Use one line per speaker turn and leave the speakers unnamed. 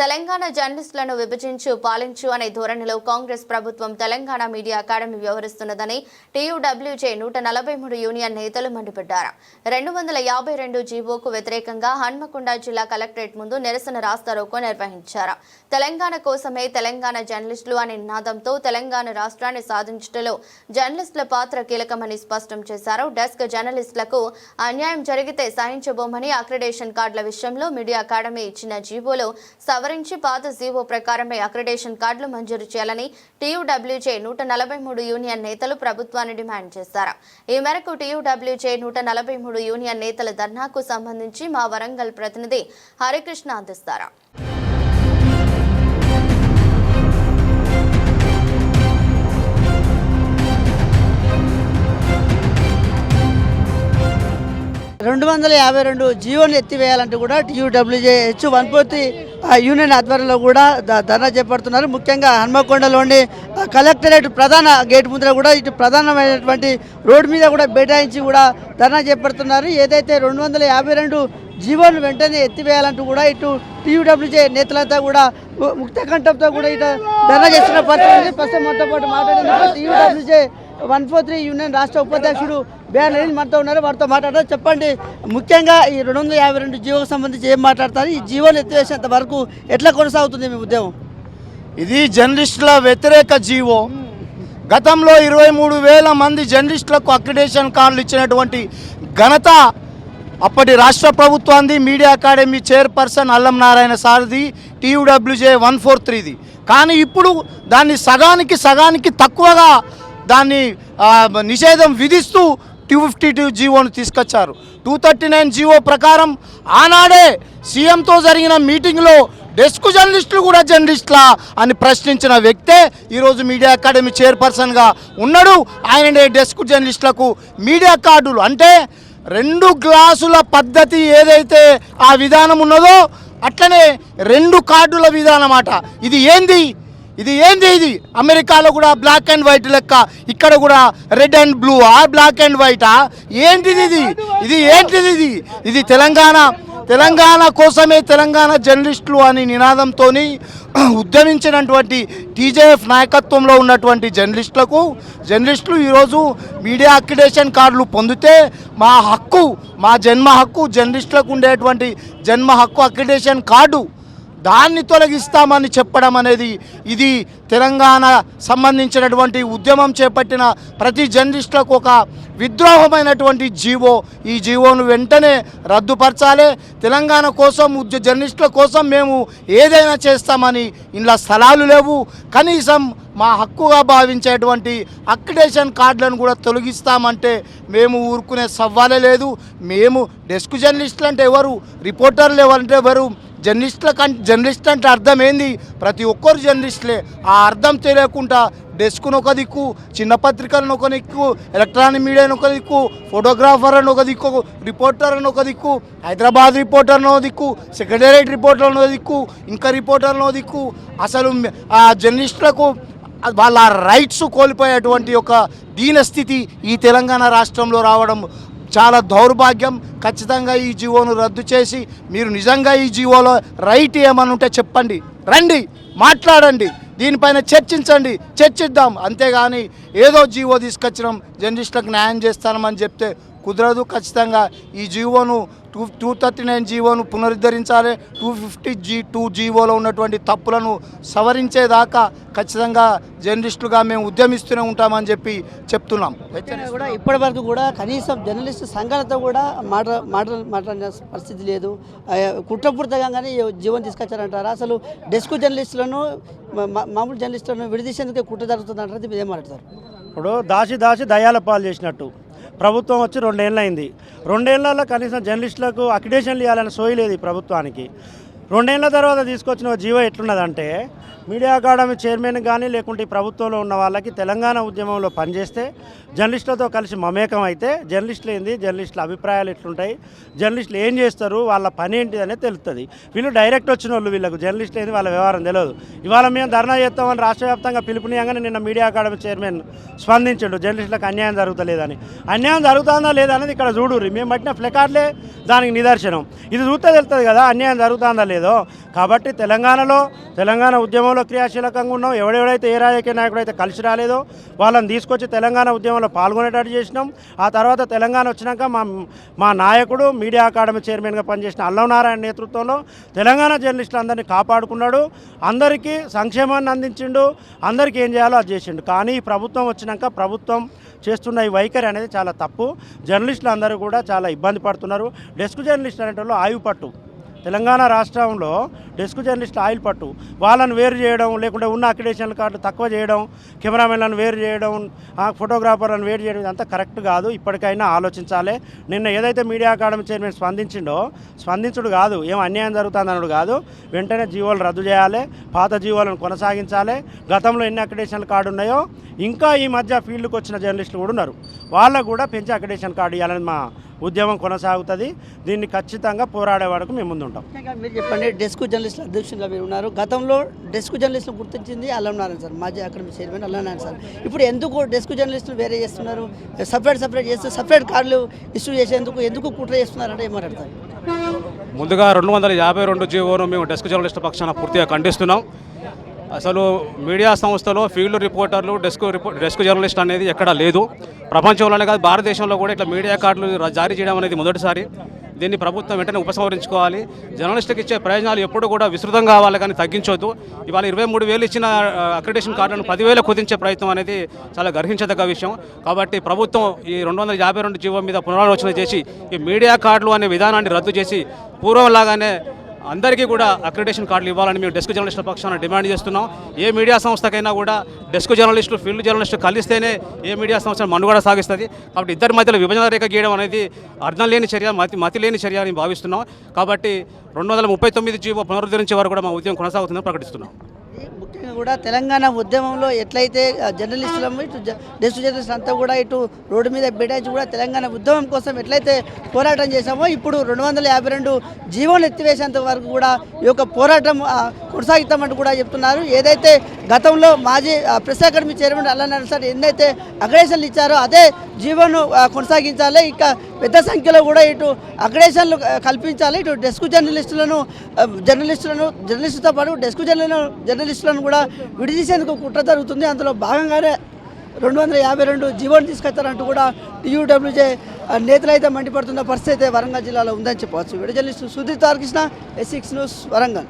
తెలంగాణ జర్నలిస్టులను విభజించు పాలించు అనే ధోరణిలో కాంగ్రెస్ ప్రభుత్వం తెలంగాణ మీడియా అకాడమీ వ్యవహరిస్తున్నదని టీయూడబ్ల్యూజే నూట నలభై మూడు యూనియన్ నేతలు మండిపడ్డారు. రెండు వందల యాభై రెండు జీవోకు వ్యతిరేకంగా హన్మకొండ జిల్లా కలెక్టరేట్ ముందు నిరసన రాస్తారోకో నిర్వహించారు. తెలంగాణ కోసమే తెలంగాణ జర్నలిస్టులు అనే నినాదంతో తెలంగాణ రాష్ట్రాన్ని సాధించడంలో జర్నలిస్టుల పాత్ర కీలకమని స్పష్టం చేశారు. డెస్క్ జర్నలిస్టులకు అన్యాయం జరిగితే సహించబోమని అక్రిడేషన్ కార్డుల విషయంలో మీడియా అకాడమీ ఇచ్చిన జీవోలో సవర సవరించి పాత జీవో ప్రకారమే అక్రిడేషన్ కార్డులు మంజూరు చేయాలని టీయూడబ్ల్యూజే నూట నలభై మూడు యూనియన్ నేతలు ప్రభుత్వాన్ని డిమాండ్ చేశారు. ఈ మేరకు టీయూడబ్ల్యూజే నూట నలభై మూడు యూనియన్ నేతల ధర్నాకు సంబంధించి మా వరంగల్ ప్రతినిధి హరికృష్ణ అందిస్తారు.
రెండు వందల యాభై రెండు జీవోలు ఎత్తివేయాలంటూ కూడా టీయూడబ్ల్యూజేహెచ్ వన్ పూర్తి యూనియన్ ఆధ్వర్యంలో కూడా ధర్నా చేపడుతున్నారు. ముఖ్యంగా హన్మకొండలోని కలెక్టరేట్ ప్రధాన గేట్ ముందర కూడా ఇటు ప్రధానమైనటువంటి రోడ్డు మీద కూడా బేటాయించి కూడా ధర్నా చేపడుతున్నారు. ఏదైతే రెండు వందల యాభై రెండు జీవోను వెంటనే ఎత్తివేయాలంటూ కూడా ఇటు టీయూడబ్ల్యూజే నేతలంతా కూడా ముక్త కంఠంతో కూడా ఇటు ధర్నా చేస్తున్న పరిస్థితి ప్రస్తుతం మొత్తం పాటు మాట్లాడిన TUWJ one four three union రాష్ట్ర ఉపాధ్యక్షుడు బిఆర్ నవీన్ మనతో ఉన్నారు. వారితో మాట్లాడారు చెప్పండి ముఖ్యంగా ఈ రెండు వందల యాభై రెండు జీవోకు సంబంధించి ఏం మాట్లాడతారు? ఈ జీవోని ఎత్తివేసేంత వరకు ఎట్లా కొనసాగుతుంది మీ ఉద్యమం?
ఇది జర్నలిస్టుల వ్యతిరేక జీవో. గతంలో ఇరవై మూడు వేల మంది జర్నలిస్టులకు అక్రిడేషన్ కార్డులు ఇచ్చినటువంటి ఘనత అప్పటి రాష్ట్ర ప్రభుత్వాన్ని media academy chairperson Allam Narayana సారథి టీయూడబ్ల్యూజే వన్ ఫోర్ త్రీది. కానీ ఇప్పుడు దాన్ని సగానికి సగానికి తక్కువగా దాన్ని నిషేధం విధిస్తూ టూ ఫిఫ్టీ టూ జీవోను తీసుకొచ్చారు. టూ థర్టీ నైన్ జీవో ప్రకారం ఆనాడే సీఎంతో జరిగిన మీటింగ్లో డెస్క్ జర్నలిస్టులు కూడా జర్నలిస్టులా అని ప్రశ్నించిన వ్యక్తే ఈరోజు మీడియా అకాడమీ చైర్పర్సన్గా ఉన్నాడు. ఆయననే డెస్క్ జర్నలిస్టులకు మీడియా కార్డులు. అంటే రెండు గ్లాసుల పద్ధతి ఏదైతే ఆ విధానం ఉన్నదో అట్లనే రెండు కార్డుల విధానం ఇది ఏంది? ఇది ఏంది ఇది? అమెరికాలో కూడా బ్లాక్ అండ్ వైట్ లెక్క ఇక్కడ కూడా రెడ్ అండ్ బ్లూ ఆ బ్లాక్ అండ్ వైటా ఏంటిది ఇది? ఇది ఏంటిది ఇది? ఇది తెలంగాణ తెలంగాణ కోసమే తెలంగాణ జర్నలిస్టులు అని నినాదంతో ఉద్యమించినటువంటి టీజేఎఫ్ నాయకత్వంలో ఉన్నటువంటి జర్నలిస్టులకు జర్నలిస్టులు ఈరోజు మీడియా అక్రిడేషన్ కార్డులు పొందితే మా హక్కు మా జన్మ హక్కు జర్నలిస్టులకు ఉండేటువంటి జన్మ హక్కు అక్రిడేషన్ కార్డు దాన్ని తొలగిస్తామని చెప్పడం అనేది ఇది తెలంగాణ సంబంధించినటువంటి ఉద్యమం చేపట్టిన ప్రతి జర్నలిస్టులకు ఒక విద్రోహమైనటువంటి జీవో. ఈ జీవోను వెంటనే రద్దుపరచాలి. తెలంగాణ కోసం ఉద్య జర్నలిస్టుల కోసం మేము ఏదైనా చేస్తామని ఇంట్లో స్థలాలు లేవు. కనీసం మా హక్కుగా భావించేటువంటి అక్రిడేషన్ కార్డులను కూడా తొలగిస్తామంటే మేము ఊరుకునే సవ్వాలే లేదు. మేము డెస్క్ జర్నలిస్టులు అంటే ఎవరు? రిపోర్టర్లు ఎవరంటే ఎవరు? జర్నలిస్టుల కం జర్నలిస్ట్ అంటే అర్థం ఏంది ప్రతి ఒక్కరు జర్నలిస్టులే. ఆ అర్థం తెలియకుండా డెస్క్ను ఒక దిక్కు చిన్న పత్రికలను ఒక దిక్కు ఎలక్ట్రానిక్ మీడియాను ఒక దిక్కు ఫోటోగ్రాఫర్ అని ఒక దిక్కు రిపోర్టర్ అని ఒక దిక్కు హైదరాబాద్ రిపోర్టర్ను దిక్కు సెక్రటేరియట్ రిపోర్టర్ను ఒక దిక్కు ఇంకా రిపోర్టర్ను దిక్కు. అసలు ఆ జర్నలిస్టులకు వాళ్ళ రైట్స్ కోల్పోయేటువంటి ఒక దీనస్థితి ఈ తెలంగాణ రాష్ట్రంలో రావడం. చాలా దౌర్భాగ్యం ఖచ్చితంగా ఈ జీవోను రద్దు చేసి మీరు నిజంగా ఈ జీవోలో రైట్ ఏమని ఉంటే చెప్పండి. రండి మాట్లాడండి దీనిపైన చర్చించండి చర్చిద్దాం. అంతేగాని ఏదో జీవో తీసుకొచ్చినాం జర్నలిస్టులకు న్యాయం చేస్తామని చెప్తే కుదరదు. ఖచ్చితంగా ఈ జీవోను టూ టూ థర్టీ నైన్ జీవోను పునరుద్ధరించాలి. టూ ఫిఫ్టీ జీ టూ జీవోలో ఉన్నటువంటి తప్పులను సవరించేదాకా ఖచ్చితంగా జర్నలిస్టులుగా మేము ఉద్యమిస్తూనే ఉంటామని చెప్పి చెప్తున్నాం.
కూడా ఇప్పటి వరకు కూడా కనీసం జర్నలిస్ట్ సంఘాలతో కూడా మాట మాట మాట్లాడిన పరిస్థితి లేదు. కుట్రపూరితంగానే ఈ జీవన్ తీసుకొచ్చారంటారా? అసలు డెస్క్ జర్నలిస్టులను మామూలు జర్నలిస్టులను విడదీసేందుకే కుట్ర జరుగుతుందంటారు? ఇది ఏం మాట్లాడతారు?
ఇప్పుడు దాచి దాచి దయాల పాలు చేసినట్టు. ప్రభుత్వం వచ్చి రెండేళ్ళు అయింది రెండేళ్ళలో కనీసం జర్నలిస్టులకు అక్రిడేషన్లు ఇవ్వాలని సోయి లేదు ఈ ప్రభుత్వానికి. రెండేళ్ళ తర్వాత తీసుకొచ్చిన జీవో ఎట్లున్నదంటే మీడియా అకాడమీ చైర్మన్ కానీ లేకుంటే ఈ ప్రభుత్వంలో ఉన్న వాళ్ళకి తెలంగాణ ఉద్యమంలో పనిచేస్తే జర్నలిస్టులతో కలిసి మమేకం అయితే జర్నలిస్టులు ఏంది? జర్నలిస్టుల అభిప్రాయాలు ఎట్లుంటాయి? జర్నలిస్టులు ఏం చేస్తారు? వాళ్ళ పని ఏంటిది అనేది తెలుస్తుంది వీళ్ళు డైరెక్ట్ వచ్చిన వాళ్ళు వీళ్ళకు జర్నలిస్టులు ఏంది? వాళ్ళ వ్యవహారం తెలియదు ఇవాళ మేము ధర్నా చేస్తామని రాష్ట్ర వ్యాప్తంగా పిలుపునియంగానే నిన్న మీడియా అకాడమీ చైర్మన్ స్పందించాడు జర్నలిస్టులకు అన్యాయం జరుగుతలేదని అన్యాయం జరుగుతుందా లేదా అనేది ఇక్కడ చూడుర్రి. మేము పట్టిన ఫ్లెకార్డ్లే దానికి నిదర్శనం. ఇది చూస్తే తెలుస్తుంది కదా అన్యాయం జరుగుతుందా లేదో. కాబట్టి తెలంగాణలో తెలంగాణ ఉద్యమంలో క్రియాశీలకంగా ఉన్నాం. ఎవడెవడైతే ఏ రాజకీయ నాయకుడు అయితే కలిసి రాలేదో వాళ్ళని తీసుకొచ్చి తెలంగాణ ఉద్యమంలో పాల్గొనేటట్టు చేసినాం. ఆ తర్వాత తెలంగాణ వచ్చినాక మా మా నాయకుడు మీడియా అకాడమీ చైర్మన్గా పనిచేసిన అల్లం నారాయణ నేతృత్వంలో తెలంగాణ జర్నలిస్టులందరినీ కాపాడుకున్నాడు. అందరికీ సంక్షేమాన్ని అందించిండు. అందరికీ ఏం చేయాలో అది చేసిండు. కానీ ఈ ప్రభుత్వం వచ్చినాక ప్రభుత్వం చేస్తున్న ఈ వైఖరి అనేది చాలా తప్పు. జర్నలిస్టులు అందరూ కూడా చాలా ఇబ్బంది పడుతున్నారు. డెస్క్ జర్నలిస్ట్ అనేటోళ్ళు ఆయువు పట్టు తెలంగాణ రాష్ట్రంలో డెస్క్ జర్నలిస్ట్ ఆయిల్ పట్టు. వాళ్ళని వేరు చేయడం లేకుంటే ఉన్న అక్రిడేషన్ కార్డు తక్కువ చేయడం కెమెరామెన్లను వేరు చేయడం ఫోటోగ్రాఫర్లను వేరు చేయడం ఇదంతా కరెక్ట్ కాదు. ఇప్పటికైనా ఆలోచించాలి. నిన్న ఏదైతే మీడియా అకాడమీ చైర్మన్ స్పందించిండో స్పందించుడు కాదు. ఏం అన్యాయం జరుగుతుంది అన్నాడు కాదు. వెంటనే జీవోలు రద్దు చేయాలి. పాత జీవోలను కొనసాగించాలి. గతంలో ఎన్ని అక్రిడేషన్ కార్డు ఉన్నాయో ఇంకా ఈ మధ్య ఫీల్డ్కి వచ్చిన జర్నలిస్టులు కూడా ఉన్నారు. వాళ్ళకు కూడా పెంచి అక్రిడేషన్ కార్డు ఇవ్వాలని మా ఉద్యమం కొనసాగుతుంది. దీన్ని ఖచ్చితంగా పోరాడే వరకు మేము ముందుంటాం.
మీరు చెప్పండి డెస్క్ జర్నలిస్టుల అధ్యక్షులుగా మీరు ఉన్నారు. గతంలో డెస్క్ జర్నలిస్టులు గుర్తించింది అల్లం నారాయణ సార్ మాజీ academy chairman Allam Narayana sir. ఇప్పుడు ఎందుకు డెస్క్ జర్నలిస్టులు వేరే చేస్తున్నారు? సపరేట్ సపరేట్ చేస్తూ సపరేట్ కార్డులు ఇష్యూ చేసేందుకు ఎందుకు కుట్ర చేస్తున్నారంటే ఏమాడతారు
ముందుగా రెండు వందల యాభై రెండు జీవోను మేము డెస్క్ జర్నలిస్ట్ పక్షాన పూర్తిగా ఖండిస్తున్నాం. అసలు మీడియా సంస్థలో ఫీల్డ్ రిపోర్టర్లు డెస్క్ రిపో డెస్క్ జర్నలిస్ట్ అనేది ఎక్కడా లేదు. ప్రపంచంలోనే కాదు భారతదేశంలో కూడా ఇట్లా మీడియా కార్డులు జారీ చేయడం అనేది మొదటిసారి. దీన్ని ప్రభుత్వం వెంటనే ఉపసంహరించుకోవాలి. జర్నలిస్టులకు ఇచ్చే ప్రయోజనాలు ఎప్పుడు కూడా విస్తృతం కావాలి కానీ తగ్గించొద్దు. ఇవాళ ఇరవై మూడు వేలు ఇచ్చిన అక్రిడేషన్ కార్డులను పదివేలు కుదించే ప్రయత్నం అనేది చాలా గర్హించదగ్గ విషయం. కాబట్టి ప్రభుత్వం ఈ రెండు వందల యాభై రెండు జీవో మీద పునరాలోచన చేసి ఈ మీడియా కార్డులు అనే విధానాన్ని రద్దు చేసి పూర్వంలాగానే అందరికీ కూడా అక్రిడేషన్ కార్డులు ఇవ్వాలని మేము డెస్క్ జర్నలిస్టుల పక్షాన డిమాండ్ చేస్తున్నాం. ఏ మీడియా సంస్థకైనా కూడా డెస్క్ జర్నలిస్టులు ఫీల్డ్ జర్నలిస్టులు కలిస్తేనే ఏ మీడియా సంస్థ మనుగడ సాగిస్తుంది. కాబట్టి ఇద్దరి మధ్యలో విభజన రేఖ గీయడం అనేది అర్థం లేని చర్య మతి మతి లేని చర్య అని భావిస్తున్నాం. కాబట్టి రెండు వందల ముప్పై తొమ్మిది జీవో పునరుద్ధరించే వరకు కూడా మా ఉద్యమం కొనసాగుతుందని ప్రకటిస్తున్నాం.
ముఖ్యంగా కూడా తెలంగాణ ఉద్యమంలో ఎట్లయితే ఆ, ఇటు జ- డెస్క్ అంతా కూడా ఇటు రోడ్డు మీద బిడాయించి కూడా తెలంగాణ ఉద్యమం కోసం ఎట్లయితే పోరాటం చేశామో ఇప్పుడు రెండు వందల యాభై రెండు జీవోలు ఎత్తివేసేంత వరకు కూడా ఈ యొక్క పోరాటం ఆ, కొనసాగిస్తామంటూ కూడా చెప్తున్నారు. ఏదైతే గతంలో మాజీ press academy chairman Allanarayana sir ఎన్నైతే అగ్రేషన్లు ఇచ్చారో అదే జీవోను కొనసాగించాలి. ఇంకా పెద్ద సంఖ్యలో కూడా ఇటు అగ్రేషన్లు కల్పించాలి. ఇటు డెస్క్ జర్నలిస్టులను జర్నలిస్టులను జర్నలిస్టులతో పాటు డెస్క్ జర్నల్ జర్నలిస్టులను కూడా విడిదీసేందుకు కుట్ర జరుగుతుంది. అందులో భాగంగానే రెండు వందల యాభై రెండు జీవోని తీసుకొస్తారంటూ కూడా టీయూడబ్ల్యూజే నేతలు అయితే మండిపడుతున్న పరిస్థితి అయితే వరంగల్ జిల్లాలో ఉందని చెప్పవచ్చు. విడుదల journalist Sudheer Tarakrishna S six news Warangal.